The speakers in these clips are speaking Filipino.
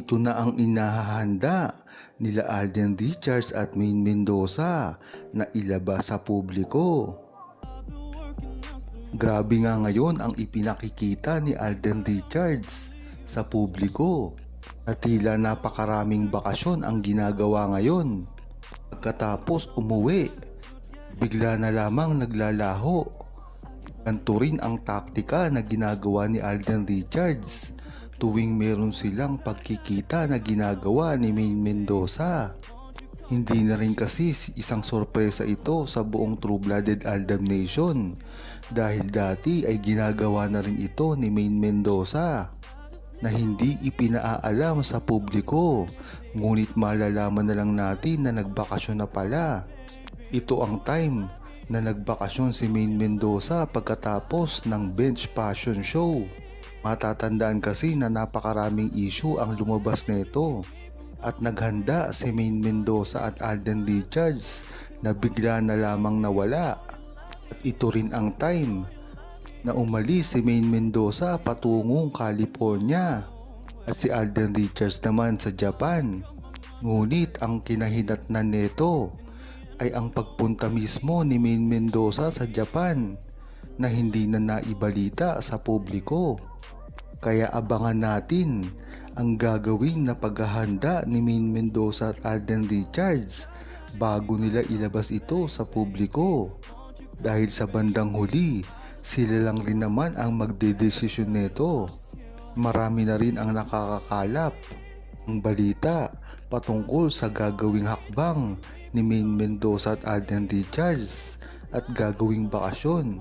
Ito na ang inahahanda nila Alden Richards at Maine Mendoza na ilabas sa publiko. Grabe nga ngayon ang ipinakikita ni Alden Richards sa publiko. At tila napakaraming bakasyon ang ginagawa ngayon. Pagkatapos umuwi, bigla na lamang naglalaho. Ganito rin ang taktika na ginagawa ni Alden Richards tuwing meron silang pagkikita na ginagawa ni Maine Mendoza. Hindi na rin kasi isang sorpresa ito sa buong True-Blooded Aldam Nation dahil dati ay ginagawa na rin ito ni Maine Mendoza na hindi ipinaalam sa publiko ngunit malalaman na lang natin na nagbakasyon na pala. Ito ang time na nagbakasyon si Maine Mendoza pagkatapos ng Bench Passion Show. Matatandaan kasi na napakaraming issue ang lumabas nito at naghanda si Maine Mendoza at Alden Richards na bigla na lamang nawala. At ito rin ang time na umalis si Maine Mendoza patungong California at si Alden Richards naman sa Japan. Ngunit ang kinahinatnan nito ay ang pagpunta mismo ni Maine Mendoza sa Japan na hindi na naibalita sa publiko. Kaya abangan natin ang gagawin na paghahanda ni Maine Mendoza at Alden Richards bago nila ilabas ito sa publiko. Dahil sa bandang huli, sila lang rin naman ang magdedesisyon nito. Marami na rin ang nakakakalap ang balita patungkol sa gagawing hakbang ni Maine Mendoza at Alden Richards at gagawing bakasyon.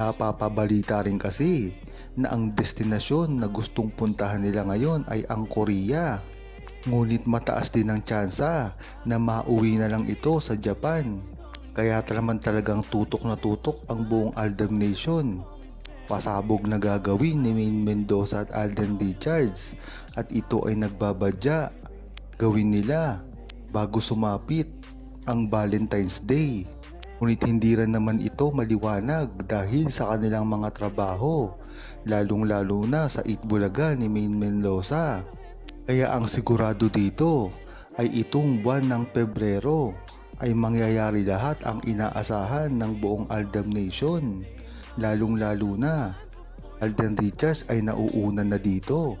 Napapabalita rin kasi na ang destinasyon na gustong puntahan nila ngayon ay ang Korea. Ngunit mataas din ang tsansa na mauwi na lang ito sa Japan. Kaya naman talagang tutok na tutok ang buong Aldam Nation. Pasabog na gagawin ni Maine Mendoza at Alden Richards at ito ay nagbabadya gawin nila bago sumapit ang Valentine's Day. Ngunit hindi rin naman ito maliwanag dahil sa kanilang mga trabaho, lalong lalo na sa Itbulaga ni Maine Mendoza. Kaya ang sigurado dito ay itong buwan ng Pebrero ay mangyayari lahat ang inaasahan ng buong Aldam Nation. Lalong lalo na, Alden Richards ay nauunan na dito.